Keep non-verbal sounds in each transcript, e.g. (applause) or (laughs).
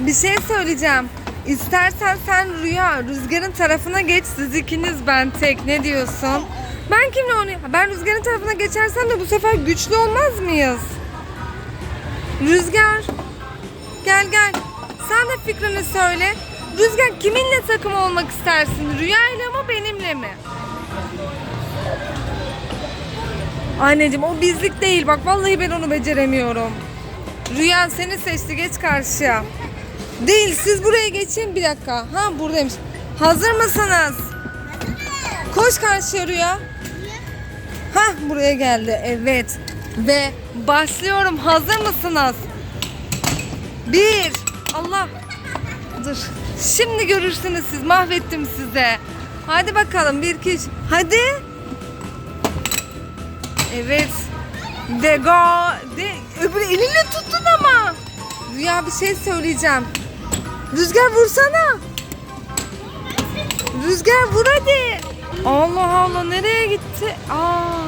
Bir şey söyleyeceğim. İstersen sen Rüya, Rüzgar'ın tarafına geç. Siz ikiniz ben tek. Ne diyorsun? Ben kimle oynayayım? Ben Rüzgar'ın tarafına geçersem de bu sefer güçlü olmaz mıyız? Rüzgar. Gel gel. Sen de fikrini söyle. Rüzgar kiminle takım olmak istersin? Rüya ile mi benimle mi? Anneciğim o bizlik değil. Bak vallahi ben onu beceremiyorum. Rüya seni seçti. Geç karşıya. Değil siz buraya geçin bir dakika. Ha buradaymış. Hazır mısınız? Koş karşıya Rüya. Ha buraya geldi. Evet. Ve başlıyorum. Hazır mısınız? Bir. Allah. Dur. Şimdi görürsünüz siz. Mahvettim size. Hadi bakalım. Bir, iki, üç. Hadi. Evet. De go. De. Öbür elinle tuttun ama. Rüya bir şey söyleyeceğim. Rüzgar vursana. Rüzgar vur hadi. Allah Allah nereye gitti? Aa.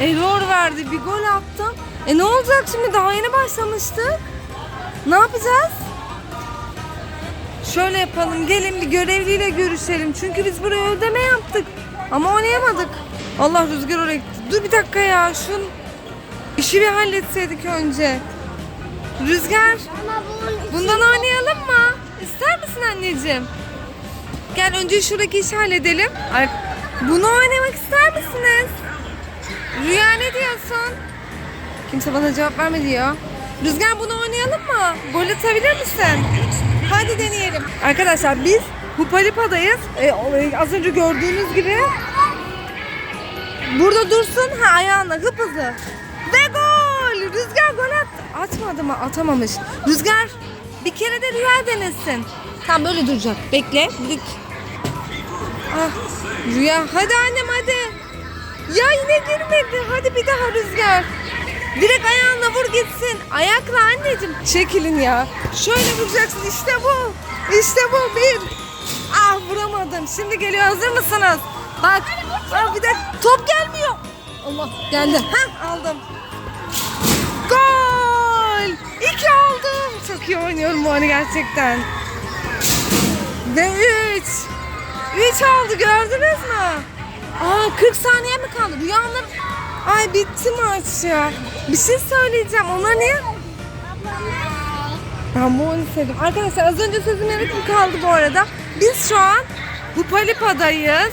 Error verdi. Bir gol attım. E ne olacak şimdi? Daha yeni başlamıştık. Ne yapacağız? Şöyle yapalım. Gelin bir görevliyle görüşelim. Çünkü biz buraya ödeme yaptık. Ama oynayamadık. Allah rüzgar oraya gitti. Dur bir dakika ya. Şun işi bir halletseydik önce. Rüzgar bundan oynayalım mı? İster misin anneciğim? Gel önce şuradaki işi halledelim. Ay, Bunu oynamak ister misiniz? Rüya ne diyorsun? Kimse bana cevap vermedi ya. Rüzgar bunu oynayalım mı? Gol atabilir misin? Hadi deneyelim. Arkadaşlar biz Hupalipa'dayız. Ee, az önce gördüğünüz gibi. Burada dursun. Ha ayağına hıp hızlı. Ve gol! Rüzgar gol. Atmadı mı? Atamamış. Rüzgar bir kere de Rüya denesin. Tam böyle duracak. Bekle. Dik. Ah, Rüya hadi annem hadi. Ya yine girmedi. Hadi bir daha Rüzgar. Direkt ayağınla vur gitsin. Ayakla anneciğim. Çekilin ya. Şöyle vuracaksın. İşte bu. İşte bu. Bir. Ah vuramadım. Şimdi geliyor. Hazır mısınız? Bak. Ah, bir de top gelmiyor. Allah geldi. Heh aldım. Gol. İki aldım. Çok iyi oynuyorum bu anı gerçekten. Ve üç. Üç oldu gördünüz mü? Aa 40 saniye mi kaldı? Rüyanın... Ay bitti maç ya. Bir şey söyleyeceğim. Onlar niye? Ben bu oyunu sevdim. Arkadaşlar az önce sözüm yarım kaldı bu arada. Biz şu an Hupalipa'dayız.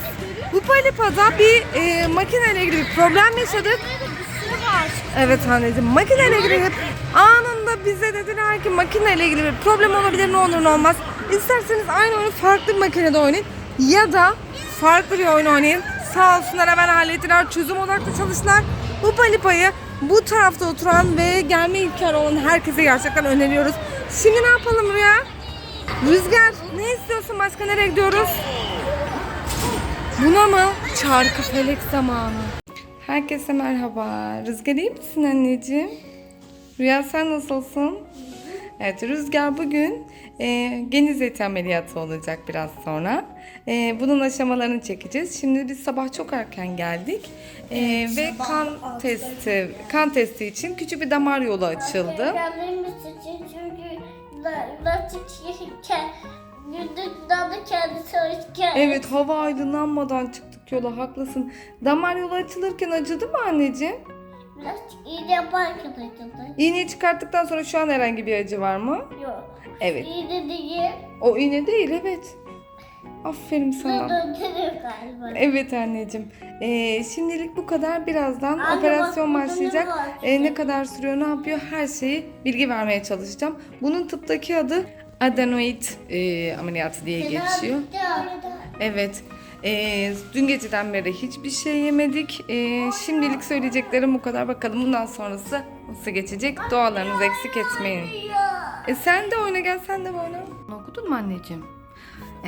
Hupalipa'da bir e, makineyle ilgili bir problem yaşadık. Evet anneciğim makineyle ilgili bir- anında bize dediler ki makineyle ilgili bir problem olabilir ne olur ne olmaz. İsterseniz aynı oyunu farklı bir makinede oynayın ya da farklı bir oyun oynayın. Sağ olsunlar hemen hallettiler. Çözüm odaklı çalıştılar. Bu palipayı bu tarafta oturan ve gelme imkanı olan herkese gerçekten öneriyoruz. Şimdi ne yapalım Rüya? Rüzgar ne istiyorsun başka nereye gidiyoruz? Buna mı? Çarkı felek zamanı. Herkese merhaba. Rüzgar iyi misin anneciğim? Rüya sen nasılsın? Evet Rüzgar bugün e, geniz eti ameliyatı olacak biraz sonra. E, bunun aşamalarını çekeceğiz. Şimdi biz sabah çok erken geldik E, ve kan testi kan testi için küçük bir damar yolu açıldı. Evet hava aydınlanmadan çıktık yola haklısın. Damar yolu açılırken acıdı mı anneciğim? Lastik iğne yaparken acıdı. İğneyi çıkarttıktan sonra şu an herhangi bir acı var mı? Yok. Evet. İğne değil. O iğne değil evet. Aferin sana. Döndürüyor galiba. Evet anneciğim. Ee, şimdilik bu kadar. Birazdan Anne, operasyon bak başlayacak. ne? Ee, ne kadar sürüyor, ne yapıyor her şeyi bilgi vermeye çalışacağım. Bunun tıptaki adı adenoid e, ameliyatı diye geçiyor. Evet. Ee, dün geceden beri hiçbir şey yemedik. Ee, şimdilik söyleyeceklerim bu kadar. Bakalım bundan sonrası nasıl geçecek. Dualarınızı eksik etmeyin. E sen de oyna gel sen de oyna. Okudun mu anneciğim?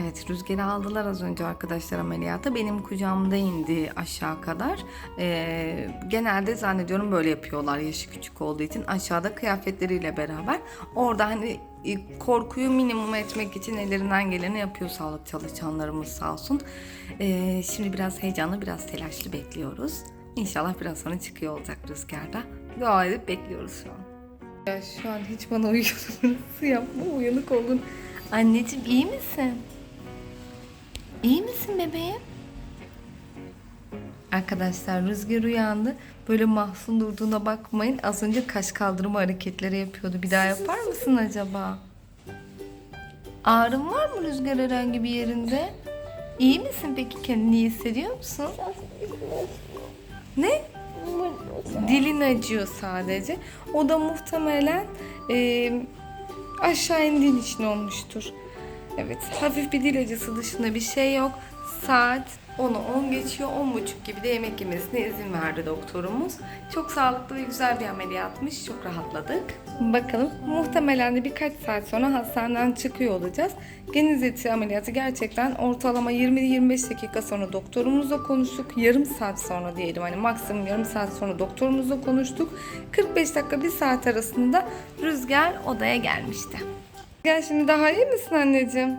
Evet rüzgarı aldılar az önce arkadaşlar ameliyata. Benim kucağımda indi aşağı kadar. Ee, genelde zannediyorum böyle yapıyorlar yaşı küçük olduğu için. Aşağıda kıyafetleriyle beraber. Orada hani e, korkuyu minimum etmek için ellerinden geleni yapıyor sağlık çalışanlarımız sağ olsun. Ee, şimdi biraz heyecanlı biraz telaşlı bekliyoruz. İnşallah biraz sonra çıkıyor olacak rüzgarda. Dua edip bekliyoruz şu an. Ya şu an hiç bana uyku (laughs) numarası yapma uyanık oldun. Anneciğim iyi misin? İyi misin bebeğim? Arkadaşlar Rüzgar uyandı. Böyle mahzun durduğuna bakmayın. Az önce kaş kaldırma hareketleri yapıyordu. Bir daha yapar mısın acaba? Ağrın var mı Rüzgar herhangi bir yerinde? İyi misin peki? Kendini iyi hissediyor musun? Ne? Dilin acıyor sadece. O da muhtemelen e, aşağı indiğin için olmuştur. Evet, hafif bir dil acısı dışında bir şey yok. Saat 10'u 10 geçiyor. 10.30 gibi de yemek yemesine izin verdi doktorumuz. Çok sağlıklı ve güzel bir ameliyatmış. Çok rahatladık. Bakalım muhtemelen de birkaç saat sonra hastaneden çıkıyor olacağız. Geniz eti ameliyatı gerçekten ortalama 20-25 dakika sonra doktorumuzla konuştuk. Yarım saat sonra diyelim hani maksimum yarım saat sonra doktorumuzla konuştuk. 45 dakika bir saat arasında Rüzgar odaya gelmişti. Gel şimdi daha iyi misin anneciğim?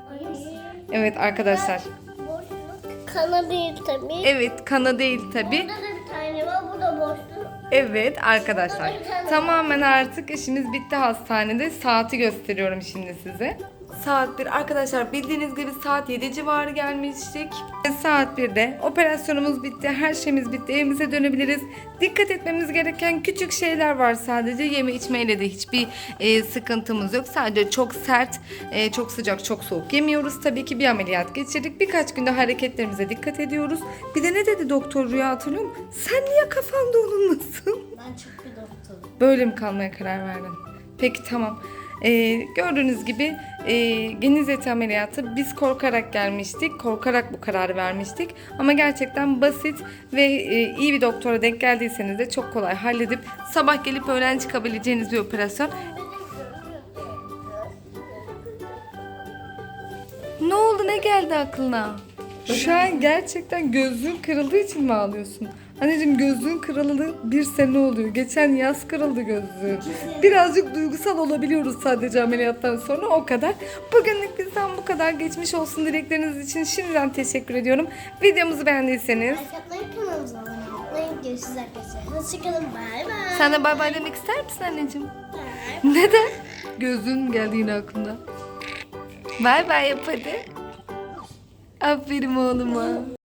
Evet arkadaşlar. Boşluk kana değil tabii. Evet kana değil tabi. Burada da bir tane var. Bu da boşluk. Evet arkadaşlar. Tamamen artık işimiz bitti hastanede. Saati gösteriyorum şimdi size. Saat 1 arkadaşlar bildiğiniz gibi saat 7 civarı gelmiştik. Saat 1'de operasyonumuz bitti. Her şeyimiz bitti. Evimize dönebiliriz. Dikkat etmemiz gereken küçük şeyler var sadece. Yeme içmeyle de hiçbir e, sıkıntımız yok. Sadece çok sert, e, çok sıcak, çok soğuk yemiyoruz. Tabii ki bir ameliyat geçirdik. Birkaç günde hareketlerimize dikkat ediyoruz. Bir de ne dedi doktor Rüya hatırlıyor musun? Sen niye kafanda onunlasın? Ben çok bir doktorum. Böyle mi kalmaya karar verdin? Peki tamam. Ee, gördüğünüz gibi e, geniz eti ameliyatı biz korkarak gelmiştik. Korkarak bu kararı vermiştik. Ama gerçekten basit ve e, iyi bir doktora denk geldiyseniz de çok kolay halledip sabah gelip öğlen çıkabileceğiniz bir operasyon. Ne oldu ne geldi aklına? Şu an gerçekten gözlüğün kırıldığı için mi ağlıyorsun? Anneciğim gözlüğün kırılalı bir sene oluyor. Geçen yaz kırıldı gözlüğün. Birazcık duygusal olabiliyoruz sadece ameliyattan sonra o kadar. Bugünlük bizden bu kadar. Geçmiş olsun dilekleriniz için şimdiden teşekkür ediyorum. Videomuzu beğendiyseniz Arkadaşlar kanalımıza abone olmayı Görüşürüz arkadaşlar. Hoşçakalın. Bay bay. sen de bay bay demek ister misin anneciğim? Neden? Gözlüğün geldi yine aklına. Bay bay yap hadi. Aferin oğluma.